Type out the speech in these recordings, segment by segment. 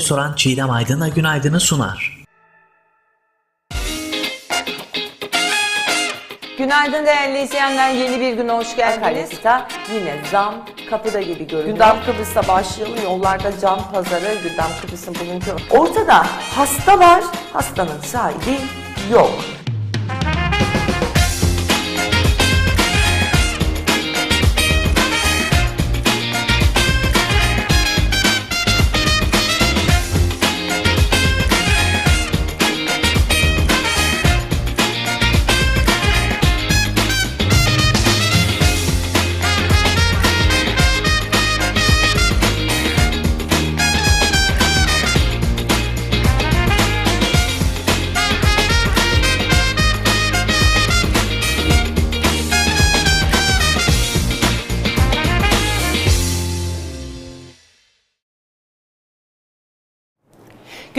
Restoran Çiğdem Aydın'a günaydını sunar. Günaydın değerli izleyenler. Yeni bir güne hoş geldiniz. Yine zam kapıda gibi görünüyor. Gündem Kıbrıs'ta başlayalım. Yollarda can pazarı, Gündem Kıbrıs'ın bugünkü... Ortada hasta var, hastanın sahibi yok.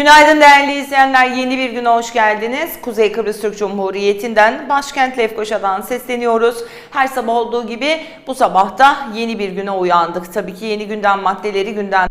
Günaydın değerli izleyenler. Yeni bir güne hoş geldiniz. Kuzey Kıbrıs Türk Cumhuriyeti'nden başkent Lefkoşa'dan sesleniyoruz. Her sabah olduğu gibi bu sabah da yeni bir güne uyandık. Tabii ki yeni gündem maddeleri gündem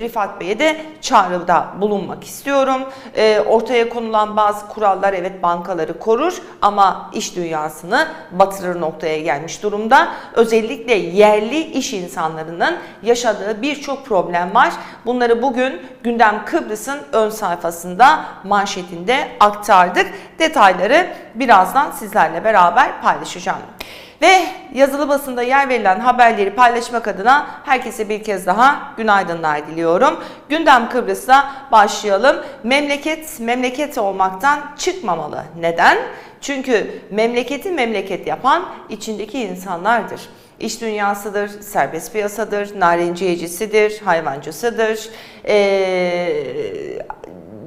Rifat Bey'e de çağrıda bulunmak istiyorum. Ee, ortaya konulan bazı kurallar evet bankaları korur ama iş dünyasını batırır noktaya gelmiş durumda. Özellikle yerli iş insanlarının yaşadığı birçok problem var. Bunları bugün Gündem Kıbrıs'ın ön sayfasında manşetinde aktardık. Detayları birazdan sizlerle beraber paylaşacağım. Ve yazılı basında yer verilen haberleri paylaşmak adına herkese bir kez daha günaydınlar diliyorum. Gündem Kıbrıs'la başlayalım. Memleket memleket olmaktan çıkmamalı. Neden? Çünkü memleketi memleket yapan içindeki insanlardır. İş dünyasıdır, serbest piyasadır, narenciyecisidir, hayvancısıdır, ee,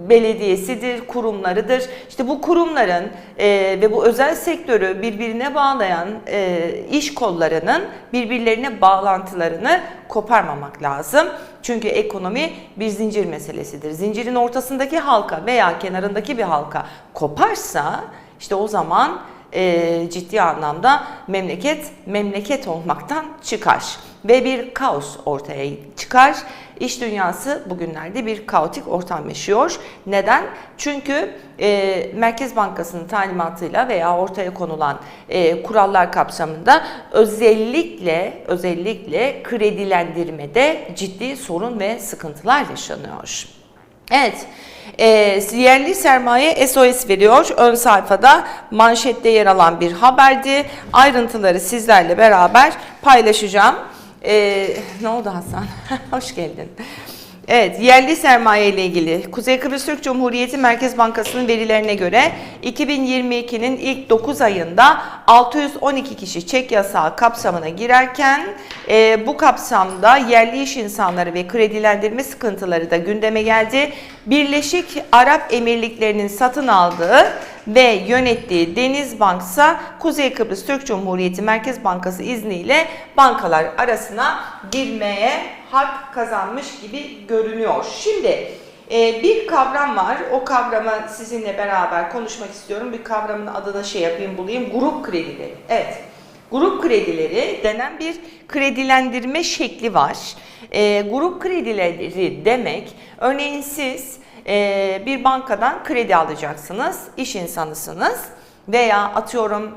belediyesidir, kurumlarıdır. İşte bu kurumların e, ve bu özel sektörü birbirine bağlayan e, iş kollarının birbirlerine bağlantılarını koparmamak lazım. Çünkü ekonomi bir zincir meselesidir. Zincirin ortasındaki halka veya kenarındaki bir halka koparsa işte o zaman e, ciddi anlamda memleket memleket olmaktan çıkar ve bir kaos ortaya çıkar. İş dünyası bugünlerde bir kaotik ortam yaşıyor. Neden? Çünkü e, Merkez Bankası'nın talimatıyla veya ortaya konulan e, kurallar kapsamında özellikle özellikle kredilendirmede ciddi sorun ve sıkıntılar yaşanıyor. Evet. E, yerli sermaye SOS veriyor. Ön sayfada manşette yer alan bir haberdi. Ayrıntıları sizlerle beraber paylaşacağım. E, ne oldu Hasan? Hoş geldin. Evet, yerli sermaye ile ilgili Kuzey Kıbrıs Türk Cumhuriyeti Merkez Bankası'nın verilerine göre 2022'nin ilk 9 ayında 612 kişi çek yasağı kapsamına girerken e, bu kapsamda yerli iş insanları ve kredilendirme sıkıntıları da gündeme geldi. Birleşik Arap Emirlikleri'nin satın aldığı ve yönettiği Deniz Banksa Kuzey Kıbrıs Türk Cumhuriyeti Merkez Bankası izniyle bankalar arasına girmeye hak kazanmış gibi görünüyor. Şimdi e, bir kavram var. O kavramı sizinle beraber konuşmak istiyorum. Bir kavramın adını şey yapayım bulayım. Grup kredileri. Evet. Grup kredileri denen bir kredilendirme şekli var. E, grup kredileri demek örneğin siz e, bir bankadan kredi alacaksınız, iş insanısınız veya atıyorum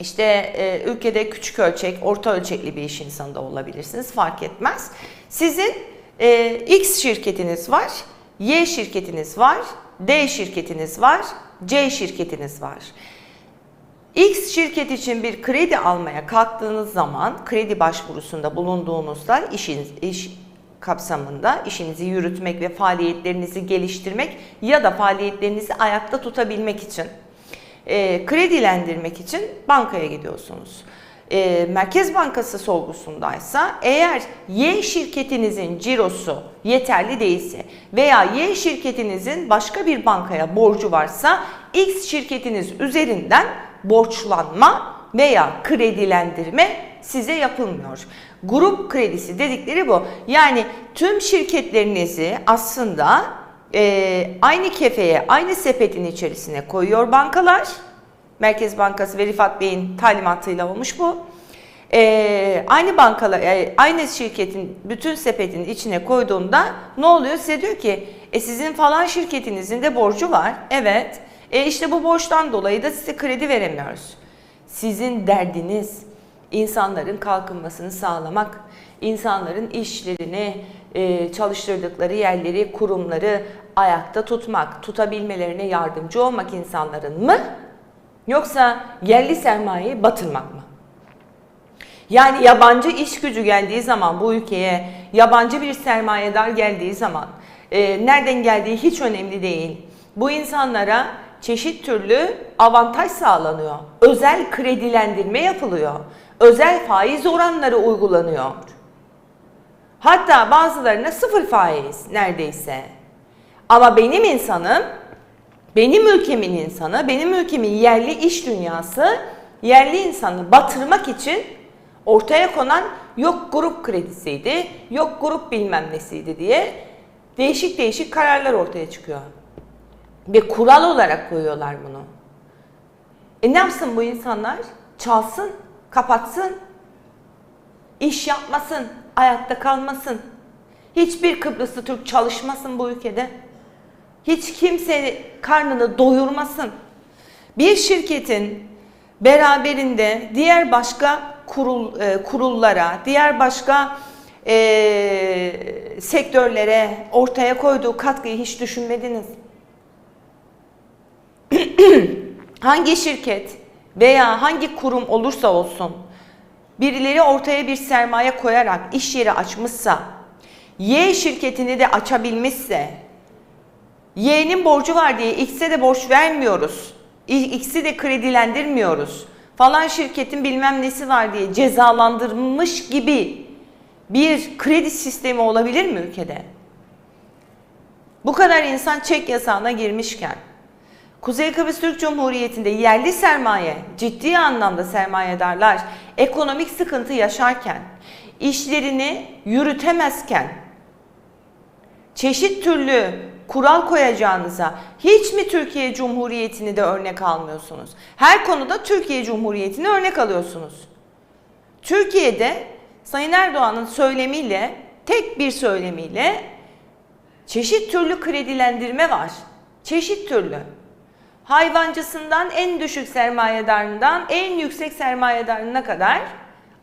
işte e, ülkede küçük ölçek, orta ölçekli bir iş insanı da olabilirsiniz fark etmez. Sizin e, X şirketiniz var, Y şirketiniz var, D şirketiniz var, C şirketiniz var. X şirket için bir kredi almaya kalktığınız zaman kredi başvurusunda bulunduğunuzda işiniz, iş kapsamında işinizi yürütmek ve faaliyetlerinizi geliştirmek ya da faaliyetlerinizi ayakta tutabilmek için e, kredilendirmek için bankaya gidiyorsunuz. E, Merkez Bankası sorgusundaysa eğer Y şirketinizin cirosu yeterli değilse veya Y şirketinizin başka bir bankaya borcu varsa X şirketiniz üzerinden borçlanma veya kredilendirme size yapılmıyor. Grup kredisi dedikleri bu. Yani tüm şirketlerinizi aslında e, aynı kefeye, aynı sepetin içerisine koyuyor bankalar. Merkez Bankası ve Rifat Bey'in talimatıyla olmuş bu. E, aynı bankalar, e, aynı şirketin bütün sepetin içine koyduğunda ne oluyor? Size diyor ki, e sizin falan şirketinizin de borcu var. Evet. E işte bu borçtan dolayı da size kredi veremiyoruz. Sizin derdiniz insanların kalkınmasını sağlamak, insanların işlerini, e, çalıştırdıkları yerleri, kurumları ayakta tutmak, tutabilmelerine yardımcı olmak insanların mı? Yoksa yerli sermayeyi batırmak mı? Yani yabancı iş gücü geldiği zaman bu ülkeye, yabancı bir sermayedar geldiği zaman e, nereden geldiği hiç önemli değil. Bu insanlara çeşit türlü avantaj sağlanıyor. Özel kredilendirme yapılıyor. Özel faiz oranları uygulanıyor. Hatta bazılarına sıfır faiz neredeyse. Ama benim insanım, benim ülkemin insanı, benim ülkemin yerli iş dünyası yerli insanı batırmak için ortaya konan yok grup kredisiydi, yok grup bilmem nesiydi diye değişik değişik kararlar ortaya çıkıyor. Ve kural olarak koyuyorlar bunu. E ne yapsın bu insanlar? Çalsın, kapatsın, iş yapmasın, ayakta kalmasın. Hiçbir Kıbrıslı Türk çalışmasın bu ülkede. Hiç kimse karnını doyurmasın. Bir şirketin beraberinde diğer başka kurul e, kurullara, diğer başka e, sektörlere ortaya koyduğu katkıyı hiç düşünmediniz. hangi şirket veya hangi kurum olursa olsun birileri ortaya bir sermaye koyarak iş yeri açmışsa, Y şirketini de açabilmişse, Y'nin borcu var diye X'e de borç vermiyoruz. X'i de kredilendirmiyoruz. Falan şirketin bilmem nesi var diye cezalandırmış gibi bir kredi sistemi olabilir mi ülkede? Bu kadar insan çek yasağına girmişken, Kuzey Kıbrıs Türk Cumhuriyeti'nde yerli sermaye, ciddi anlamda sermayedarlar ekonomik sıkıntı yaşarken, işlerini yürütemezken, çeşit türlü kural koyacağınıza hiç mi Türkiye Cumhuriyeti'ni de örnek almıyorsunuz? Her konuda Türkiye Cumhuriyeti'ni örnek alıyorsunuz. Türkiye'de Sayın Erdoğan'ın söylemiyle, tek bir söylemiyle çeşit türlü kredilendirme var. Çeşit türlü. Hayvancısından en düşük sermayedarından en yüksek sermayedarına kadar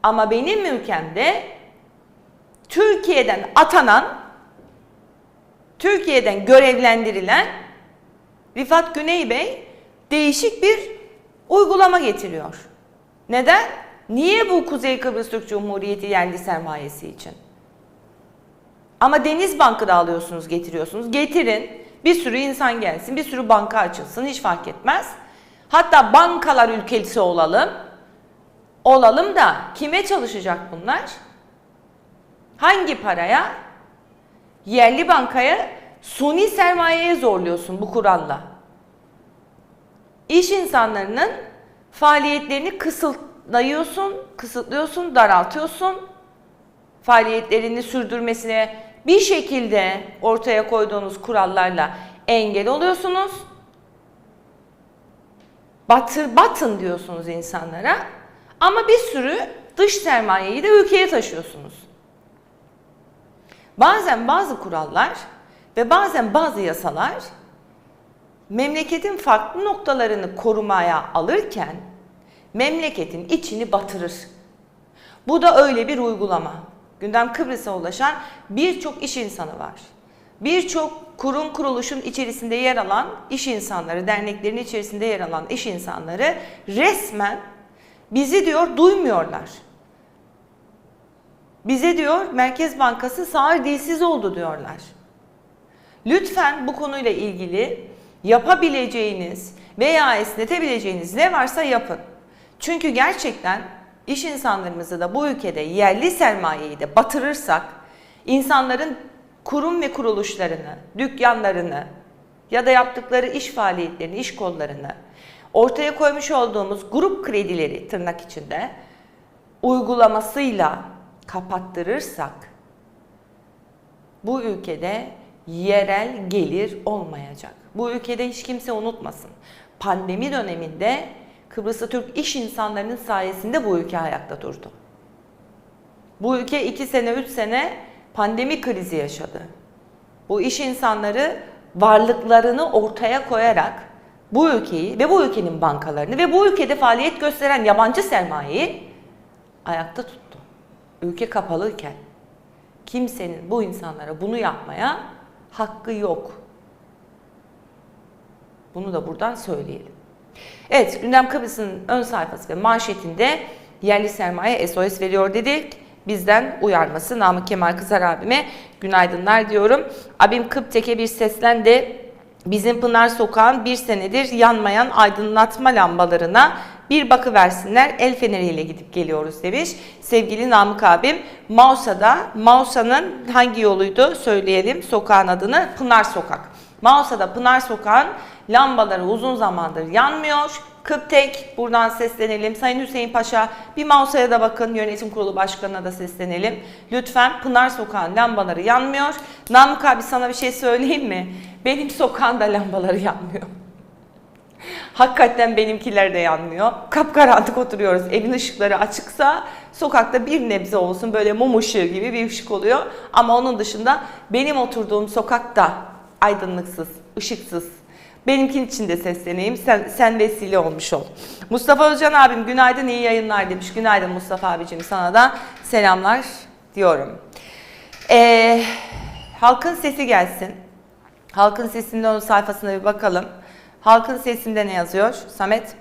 ama benim ülkemde Türkiye'den atanan, Türkiye'den görevlendirilen Rifat Güney Bey değişik bir uygulama getiriyor. Neden? Niye bu Kuzey Kıbrıs Türk Cumhuriyeti yerli sermayesi için? Ama Deniz Bank'ı alıyorsunuz, getiriyorsunuz. Getirin. Bir sürü insan gelsin, bir sürü banka açılsın hiç fark etmez. Hatta bankalar ülkesi olalım. Olalım da kime çalışacak bunlar? Hangi paraya? Yerli bankaya suni sermayeye zorluyorsun bu kuralla. İş insanlarının faaliyetlerini kısıtlayıyorsun, kısıtlıyorsun, daraltıyorsun. Faaliyetlerini sürdürmesine bir şekilde ortaya koyduğunuz kurallarla engel oluyorsunuz. Batır, batın diyorsunuz insanlara ama bir sürü dış sermayeyi de ülkeye taşıyorsunuz. Bazen bazı kurallar ve bazen bazı yasalar memleketin farklı noktalarını korumaya alırken memleketin içini batırır. Bu da öyle bir uygulama. Gündem Kıbrıs'a ulaşan birçok iş insanı var. Birçok kurum kuruluşun içerisinde yer alan iş insanları, derneklerin içerisinde yer alan iş insanları resmen bizi diyor duymuyorlar. Bize diyor Merkez Bankası sağır dilsiz oldu diyorlar. Lütfen bu konuyla ilgili yapabileceğiniz veya esnetebileceğiniz ne varsa yapın. Çünkü gerçekten iş insanlarımızı da bu ülkede yerli sermayeyi de batırırsak insanların kurum ve kuruluşlarını, dükkanlarını ya da yaptıkları iş faaliyetlerini, iş kollarını ortaya koymuş olduğumuz grup kredileri tırnak içinde uygulamasıyla kapattırırsak bu ülkede yerel gelir olmayacak. Bu ülkede hiç kimse unutmasın. Pandemi döneminde Kıbrıslı Türk iş insanlarının sayesinde bu ülke ayakta durdu. Bu ülke 2 sene 3 sene pandemi krizi yaşadı. Bu iş insanları varlıklarını ortaya koyarak bu ülkeyi ve bu ülkenin bankalarını ve bu ülkede faaliyet gösteren yabancı sermayeyi ayakta tuttu. Ülke kapalıyken kimsenin bu insanlara bunu yapmaya hakkı yok. Bunu da buradan söyleyelim. Evet, Gündem Kıbrıs'ın ön sayfası ve manşetinde yerli sermaye SOS veriyor dedik. Bizden uyarması Namık Kemal Kızar abime günaydınlar diyorum. Abim Kıptek'e bir seslendi. Bizim Pınar Sokağı'nın bir senedir yanmayan aydınlatma lambalarına bir bakı versinler. El feneriyle gidip geliyoruz demiş. Sevgili Namık abim Mausa'da, Mausa'nın hangi yoluydu söyleyelim sokağın adını Pınar Sokak. Mausa'da Pınar Sokağı'nın lambaları uzun zamandır yanmıyor. Kıptek buradan seslenelim. Sayın Hüseyin Paşa bir Mausa'ya da bakın. Yönetim Kurulu Başkanı'na da seslenelim. Lütfen Pınar Sokağı'nın lambaları yanmıyor. Namık abi sana bir şey söyleyeyim mi? Benim sokağın da lambaları yanmıyor. Hakikaten benimkiler de yanmıyor. Kapkaranlık oturuyoruz. Evin ışıkları açıksa sokakta bir nebze olsun böyle mum ışığı gibi bir ışık oluyor. Ama onun dışında benim oturduğum sokakta aydınlıksız, ışıksız. Benimkin için de sesleneyim. Sen, sen vesile olmuş ol. Mustafa Özcan abim günaydın iyi yayınlar demiş. Günaydın Mustafa abicim sana da selamlar diyorum. Ee, halkın sesi gelsin. Halkın sesinde onun sayfasına bir bakalım. Halkın sesinde ne yazıyor Samet?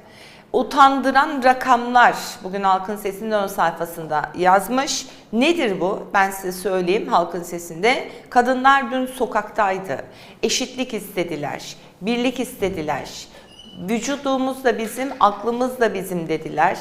Utandıran rakamlar bugün Halkın Sesi'nin ön sayfasında yazmış. Nedir bu? Ben size söyleyeyim Halkın Sesi'nde. Kadınlar dün sokaktaydı. Eşitlik istediler, birlik istediler. Vücudumuz da bizim, aklımız da bizim dediler.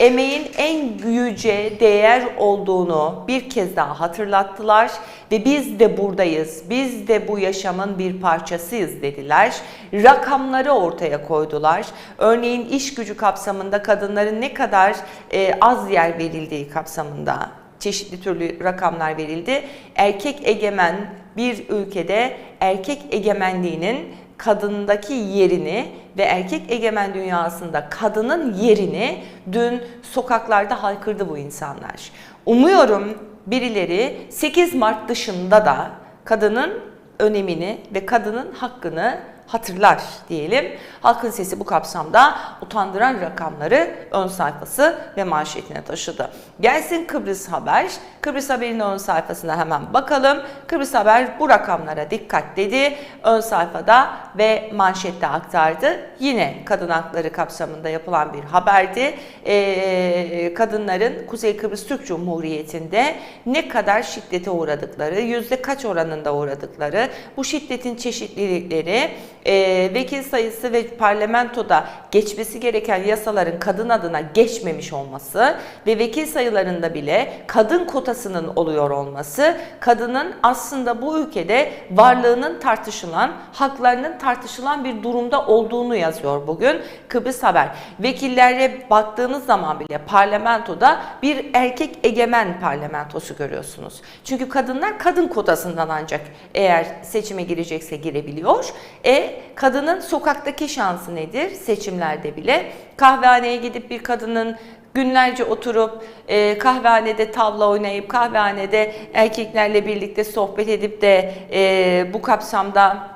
Emeğin en yüce değer olduğunu bir kez daha hatırlattılar ve biz de buradayız, biz de bu yaşamın bir parçasıyız dediler. Rakamları ortaya koydular. Örneğin iş gücü kapsamında kadınların ne kadar e, az yer verildiği kapsamında çeşitli türlü rakamlar verildi. Erkek egemen bir ülkede erkek egemenliğinin kadındaki yerini ve erkek egemen dünyasında kadının yerini dün sokaklarda haykırdı bu insanlar. Umuyorum birileri 8 Mart dışında da kadının önemini ve kadının hakkını hatırlar diyelim. Halkın Sesi bu kapsamda utandıran rakamları ön sayfası ve manşetine taşıdı. Gelsin Kıbrıs Haber. Kıbrıs Haber'in ön sayfasına hemen bakalım. Kıbrıs Haber bu rakamlara dikkat dedi. Ön sayfada ve manşette aktardı. Yine kadın hakları kapsamında yapılan bir haberdi. Ee, kadınların Kuzey Kıbrıs Türk Cumhuriyeti'nde ne kadar şiddete uğradıkları, yüzde kaç oranında uğradıkları, bu şiddetin çeşitlilikleri, e, vekil sayısı ve parlamentoda geçmesi gereken yasaların kadın adına geçmemiş olması ve vekil sayılarında bile kadın kotasının oluyor olması, kadının aslında bu ülkede varlığının tartışılan, haklarının tartışılan bir durumda olduğunu yazıyor bugün Kıbrıs Haber. Vekillere baktığınız zaman bile parlamentoda bir erkek egemen parlamentosu görüyorsunuz. Çünkü kadınlar kadın kotasından ancak eğer seçime girecekse girebiliyor. E kadının sokaktaki şansı nedir? Seçimlerde bile kahvehaneye gidip bir kadının günlerce oturup e, kahvehanede tavla oynayıp kahvehanede erkeklerle birlikte sohbet edip de e, bu kapsamda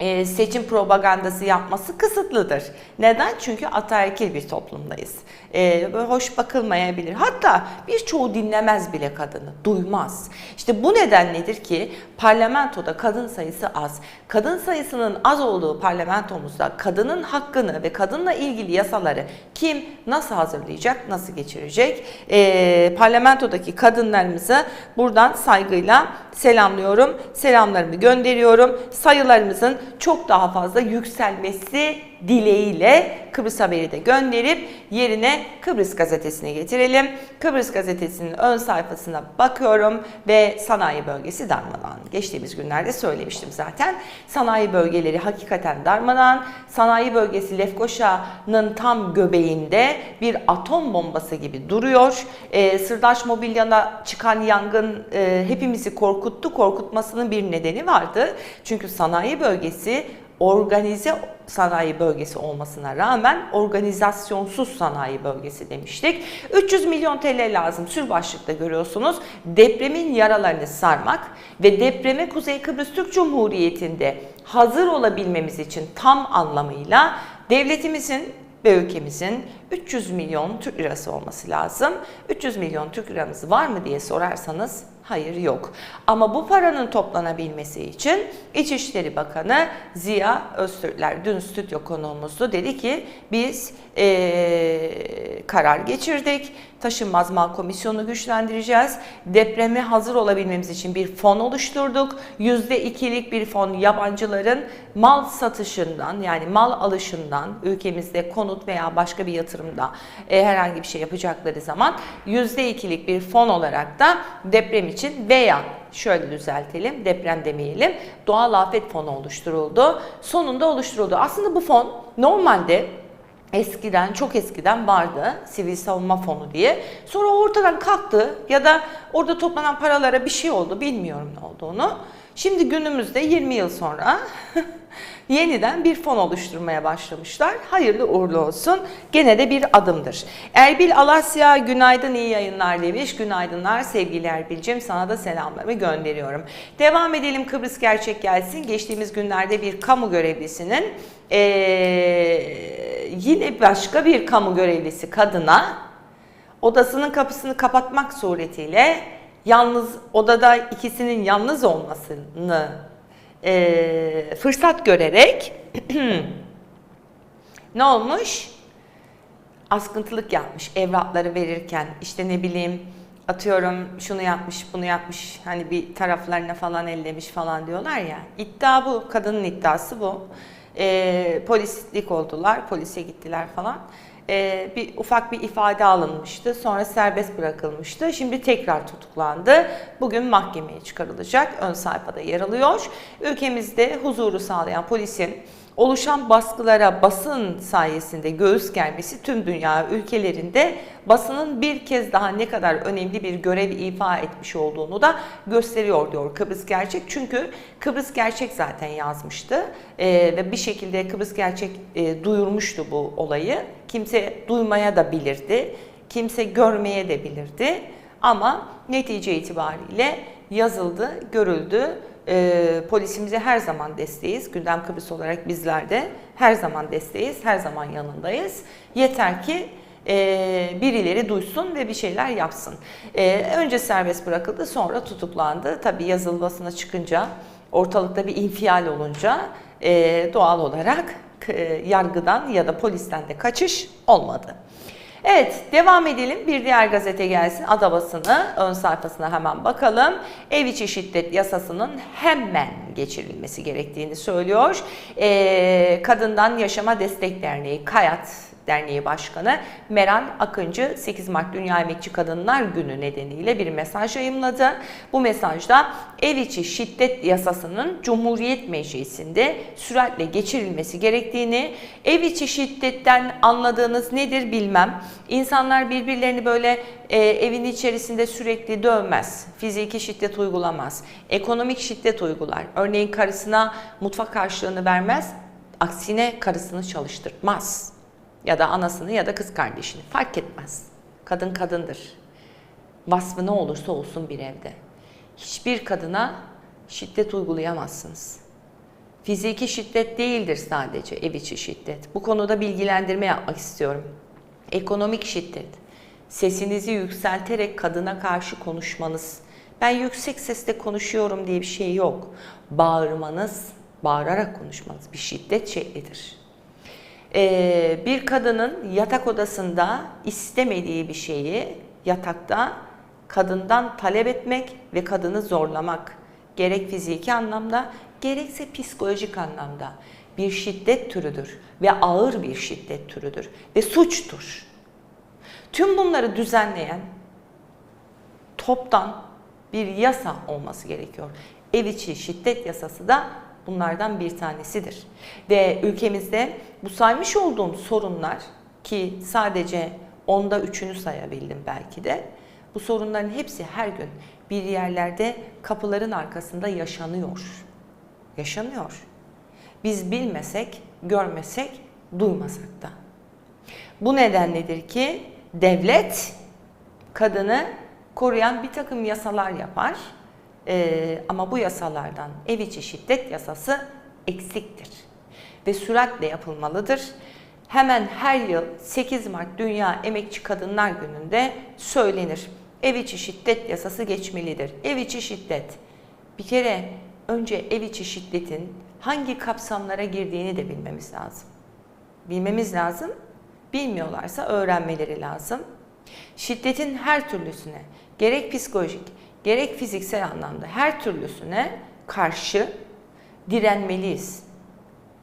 e, seçim propagandası yapması kısıtlıdır. Neden? Çünkü ataerkil bir toplumdayız. E, böyle hoş bakılmayabilir. Hatta birçoğu dinlemez bile kadını, duymaz. İşte bu neden nedir ki parlamentoda kadın sayısı az. Kadın sayısının az olduğu parlamentomuzda kadının hakkını ve kadınla ilgili yasaları kim nasıl hazırlayacak, nasıl geçirecek? E, parlamentodaki kadınlarımızı buradan saygıyla selamlıyorum. Selamlarımı gönderiyorum. Sayılarımızın çok daha fazla yükselmesi dileğiyle Kıbrıs Haberi de gönderip yerine Kıbrıs Gazetesi'ne getirelim. Kıbrıs Gazetesi'nin ön sayfasına bakıyorum ve sanayi bölgesi darmadan. Geçtiğimiz günlerde söylemiştim zaten. Sanayi bölgeleri hakikaten darmadan. Sanayi bölgesi Lefkoşa'nın tam göbeğinde bir atom bombası gibi duruyor. Ee, Sırdaş Mobilya'da çıkan yangın e, hepimizi korkuttu. Korkutmasının bir nedeni vardı. Çünkü sanayi bölgesi organize sanayi bölgesi olmasına rağmen organizasyonsuz sanayi bölgesi demiştik. 300 milyon TL lazım sür başlıkta görüyorsunuz. Depremin yaralarını sarmak ve depreme Kuzey Kıbrıs Türk Cumhuriyeti'nde hazır olabilmemiz için tam anlamıyla devletimizin ve ülkemizin 300 milyon Türk lirası olması lazım. 300 milyon Türk liramız var mı diye sorarsanız hayır yok. Ama bu paranın toplanabilmesi için İçişleri Bakanı Ziya Öztürkler dün stüdyo konuğumuzdu. Dedi ki biz eee, karar geçirdik. Taşınmaz mal komisyonu güçlendireceğiz. Depreme hazır olabilmemiz için bir fon oluşturduk. %2'lik bir fon yabancıların mal satışından yani mal alışından ülkemizde konut veya başka bir yatırımda e, herhangi bir şey yapacakları zaman %2'lik bir fon olarak da deprem için veya şöyle düzeltelim deprem demeyelim doğal afet fonu oluşturuldu. Sonunda oluşturuldu. Aslında bu fon normalde eskiden çok eskiden vardı sivil savunma fonu diye. Sonra ortadan kalktı ya da orada toplanan paralara bir şey oldu bilmiyorum ne olduğunu. Şimdi günümüzde 20 yıl sonra yeniden bir fon oluşturmaya başlamışlar. Hayırlı uğurlu olsun. Gene de bir adımdır. Erbil Alasya günaydın iyi yayınlar demiş. Günaydınlar sevgili Erbil'cim sana da selamlarımı gönderiyorum. Devam edelim Kıbrıs Gerçek Gelsin. Geçtiğimiz günlerde bir kamu görevlisinin eee, yine başka bir kamu görevlisi kadına odasının kapısını kapatmak suretiyle yalnız odada ikisinin yalnız olmasını eee, fırsat görerek ne olmuş? Askıntılık yapmış evrakları verirken. İşte ne bileyim atıyorum şunu yapmış bunu yapmış hani bir taraflarına falan ellemiş falan diyorlar ya. İddia bu kadının iddiası bu. Ee, polislik oldular polise gittiler falan Ee, bir ufak bir ifade alınmıştı. Sonra serbest bırakılmıştı. Şimdi tekrar tutuklandı. Bugün mahkemeye çıkarılacak. Ön sayfada yer alıyor. Ülkemizde huzuru sağlayan polisin oluşan baskılara basın sayesinde göğüs germesi tüm dünya ülkelerinde basının bir kez daha ne kadar önemli bir görev ifa etmiş olduğunu da gösteriyor diyor Kıbrıs Gerçek. Çünkü Kıbrıs Gerçek zaten yazmıştı Ee, ve bir şekilde Kıbrıs Gerçek e, duyurmuştu bu olayı. Kimse duymaya da bilirdi, kimse görmeye de bilirdi ama netice itibariyle yazıldı, görüldü. Ee, polisimize her zaman desteğiz. Gündem Kıbrıs olarak bizler de her zaman desteğiz, her zaman yanındayız. Yeter ki e, birileri duysun ve bir şeyler yapsın. E, önce serbest bırakıldı, sonra tutuklandı. Tabii yazılı basına çıkınca, ortalıkta bir infial olunca e, doğal olarak e, yargıdan ya da polisten de kaçış olmadı. Evet, devam edelim. Bir diğer gazete gelsin. Ada basını ön sayfasına hemen bakalım. Ev içi şiddet yasasının hemen geçirilmesi gerektiğini söylüyor. Ee, Kadından Yaşama Destek Derneği, KAYAT Derneği Başkanı Meral Akıncı 8 Mart Dünya Emekçi Kadınlar Günü nedeniyle bir mesaj yayımladı. Bu mesajda ev içi şiddet yasasının Cumhuriyet Meclisi'nde süratle geçirilmesi gerektiğini, ev içi şiddetten anladığınız nedir bilmem. İnsanlar birbirlerini böyle e, evin içerisinde sürekli dövmez, fiziki şiddet uygulamaz, ekonomik şiddet uygular. Örneğin karısına mutfak karşılığını vermez, aksine karısını çalıştırmaz ya da anasını ya da kız kardeşini fark etmez. Kadın kadındır. Vasfı ne olursa olsun bir evde. Hiçbir kadına şiddet uygulayamazsınız. Fiziki şiddet değildir sadece ev içi şiddet. Bu konuda bilgilendirme yapmak istiyorum. Ekonomik şiddet. Sesinizi yükselterek kadına karşı konuşmanız. Ben yüksek sesle konuşuyorum diye bir şey yok. Bağırmanız, bağırarak konuşmanız bir şiddet şeklidir. Ee, bir kadının yatak odasında istemediği bir şeyi yatakta kadından talep etmek ve kadını zorlamak gerek fiziki anlamda gerekse psikolojik anlamda bir şiddet türüdür ve ağır bir şiddet türüdür ve suçtur. Tüm bunları düzenleyen toptan bir yasa olması gerekiyor. Ev içi şiddet yasası da bunlardan bir tanesidir. Ve ülkemizde bu saymış olduğum sorunlar ki sadece onda üçünü sayabildim belki de bu sorunların hepsi her gün bir yerlerde kapıların arkasında yaşanıyor. Yaşanıyor. Biz bilmesek, görmesek, duymasak da. Bu nedenledir ki devlet kadını koruyan bir takım yasalar yapar. Ee, ama bu yasalardan ev içi şiddet yasası eksiktir. Ve süratle yapılmalıdır. Hemen her yıl 8 Mart Dünya Emekçi Kadınlar Günü'nde söylenir. Ev içi şiddet yasası geçmelidir. Ev içi şiddet. Bir kere önce ev içi şiddetin hangi kapsamlara girdiğini de bilmemiz lazım. Bilmemiz lazım. Bilmiyorlarsa öğrenmeleri lazım. Şiddetin her türlüsüne, gerek psikolojik, gerek fiziksel anlamda her türlüsüne karşı direnmeliyiz.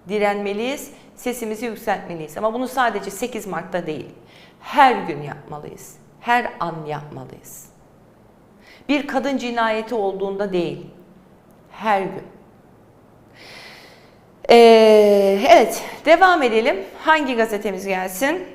Direnmeliyiz, sesimizi yükseltmeliyiz. Ama bunu sadece 8 Mart'ta değil, her gün yapmalıyız. Her an yapmalıyız. Bir kadın cinayeti olduğunda değil, her gün. Ee, evet, devam edelim. Hangi gazetemiz gelsin?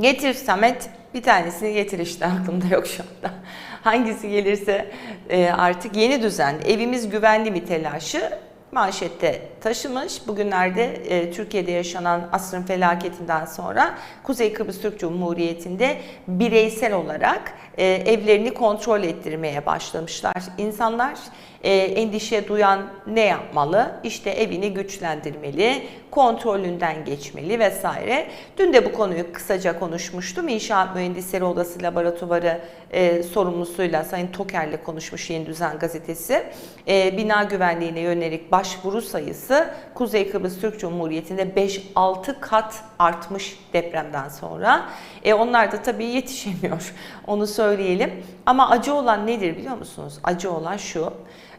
Getir Samet. Bir tanesini getir işte aklımda yok şu anda. Hangisi gelirse e, artık yeni düzen, evimiz güvenli mi telaşı manşette taşımış. Bugünlerde e, Türkiye'de yaşanan asrın felaketinden sonra Kuzey Kıbrıs Türk Cumhuriyeti'nde bireysel olarak e, evlerini kontrol ettirmeye başlamışlar. İnsanlar e, endişe duyan ne yapmalı? İşte evini güçlendirmeli, kontrolünden geçmeli vesaire. Dün de bu konuyu kısaca konuşmuştum. İnşaat Mühendisleri Odası Laboratuvarı e, sorumlusuyla Sayın Toker'le konuşmuş Yeni Düzen Gazetesi. E, bina güvenliğine yönelik başvuru sayısı Kuzey Kıbrıs Türk Cumhuriyeti'nde 5-6 kat artmış depremden sonra. E, onlar da tabii yetişemiyor. Onu söyleyelim. Ama acı olan nedir biliyor musunuz? Acı olan şu.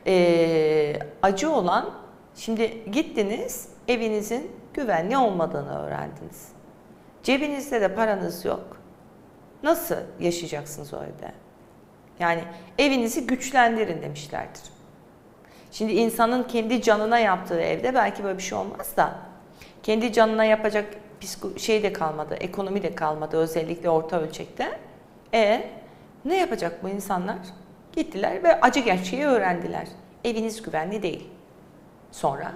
E, acı olan şimdi gittiniz evinizin güvenli olmadığını öğrendiniz. Cebinizde de paranız yok. Nasıl yaşayacaksınız o evde? Yani evinizi güçlendirin demişlerdir. Şimdi insanın kendi canına yaptığı evde belki böyle bir şey olmaz da kendi canına yapacak şey de kalmadı, ekonomi de kalmadı özellikle orta ölçekte. E ne yapacak bu insanlar? Gittiler ve acı gerçeği öğrendiler. Eviniz güvenli değil. Sonra?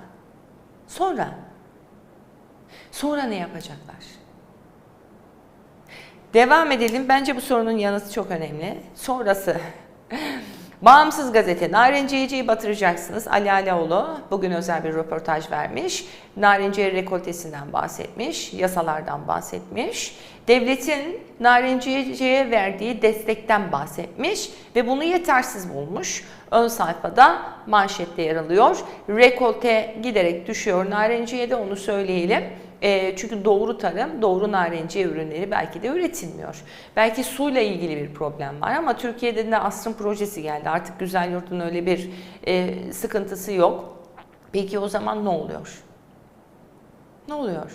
Sonra? Sonra ne yapacaklar? Devam edelim. Bence bu sorunun yanıtı çok önemli. Sonrası. Bağımsız gazete Narenciyeci'yi batıracaksınız. Ali Alaoğlu bugün özel bir röportaj vermiş. Narenciye rekoltesinden bahsetmiş, yasalardan bahsetmiş. Devletin Narenciyeci'ye verdiği destekten bahsetmiş ve bunu yetersiz bulmuş. Ön sayfada manşette yer alıyor. Rekolte giderek düşüyor Narenciye'de onu söyleyelim. E, çünkü doğru tarım, doğru narenciye ürünleri belki de üretilmiyor. Belki suyla ilgili bir problem var ama Türkiye'de de asrın projesi geldi. Artık güzel yurtun öyle bir e, sıkıntısı yok. Peki o zaman ne oluyor? Ne oluyor?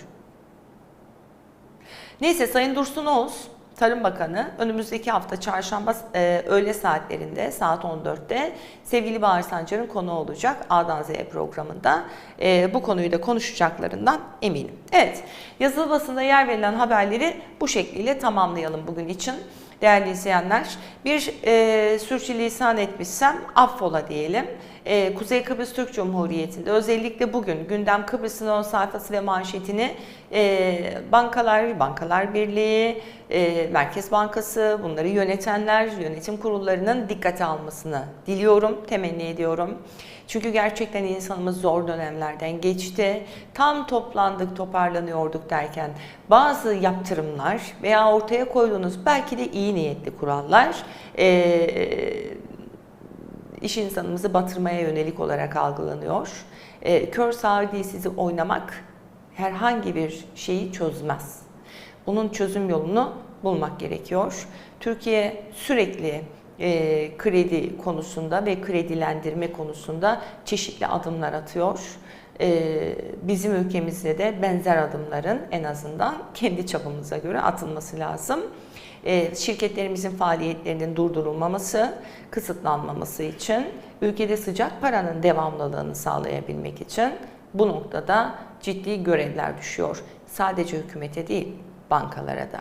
Neyse Sayın Dursun Oğuz, Tarım Bakanı önümüzdeki hafta çarşamba e, öğle saatlerinde saat 14'te sevgili Bahar Sancar'ın konu olacak A'dan Z'ye programında. E, bu konuyu da konuşacaklarından eminim. Evet, yazılı basında yer verilen haberleri bu şekliyle tamamlayalım bugün için. Değerli izleyenler, bir e, sürçülisan etmişsem affola diyelim. E, Kuzey Kıbrıs Türk Cumhuriyeti'nde özellikle bugün gündem Kıbrıs'ın ön sayfası ve manşetini e, bankalar, Bankalar Birliği, e, Merkez Bankası, bunları yönetenler, yönetim kurullarının dikkate almasını diliyorum, temenni ediyorum. Çünkü gerçekten insanımız zor dönemlerden geçti. Tam toplandık, toparlanıyorduk derken bazı yaptırımlar veya ortaya koyduğunuz belki de iyi niyetli kurallar e, iş insanımızı batırmaya yönelik olarak algılanıyor. E, kör sağır dilsizi oynamak herhangi bir şeyi çözmez. Bunun çözüm yolunu bulmak gerekiyor. Türkiye sürekli e, kredi konusunda ve kredilendirme konusunda çeşitli adımlar atıyor. e, bizim ülkemizde de benzer adımların en azından kendi çapımıza göre atılması lazım. E, şirketlerimizin faaliyetlerinin durdurulmaması, kısıtlanmaması için ülkede sıcak paranın devamlılığını sağlayabilmek için bu noktada ciddi görevler düşüyor. Sadece hükümete değil, bankalara da.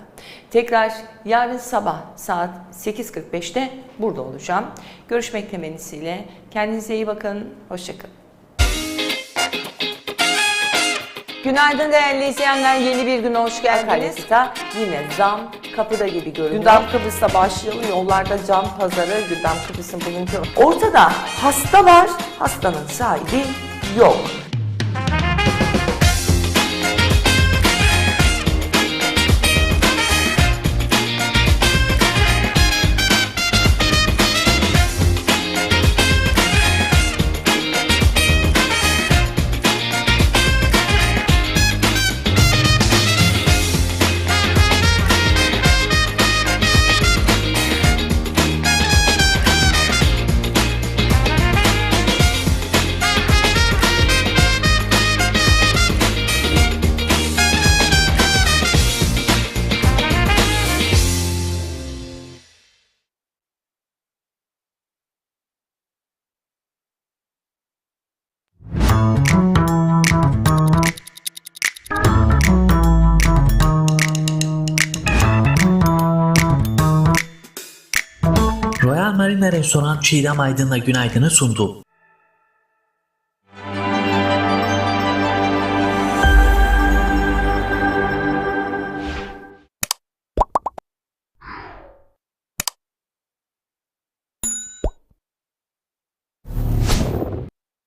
Tekrar yarın sabah saat 8.45'te burada olacağım. Görüşmek temennisiyle. Kendinize iyi bakın. Hoşçakalın. Günaydın değerli izleyenler. Yeni bir güne hoş geldiniz. Akaryakıta yine zam kapıda gibi görünüyor. Gündem Kıbrıs'ta başlayalım. Yollarda can pazarı, Gündem Kıbrıs'ın bugünkü Ortada hasta var, hastanın sahibi yok. Marina Restoran Çiğdem Aydın'la günaydını sundu.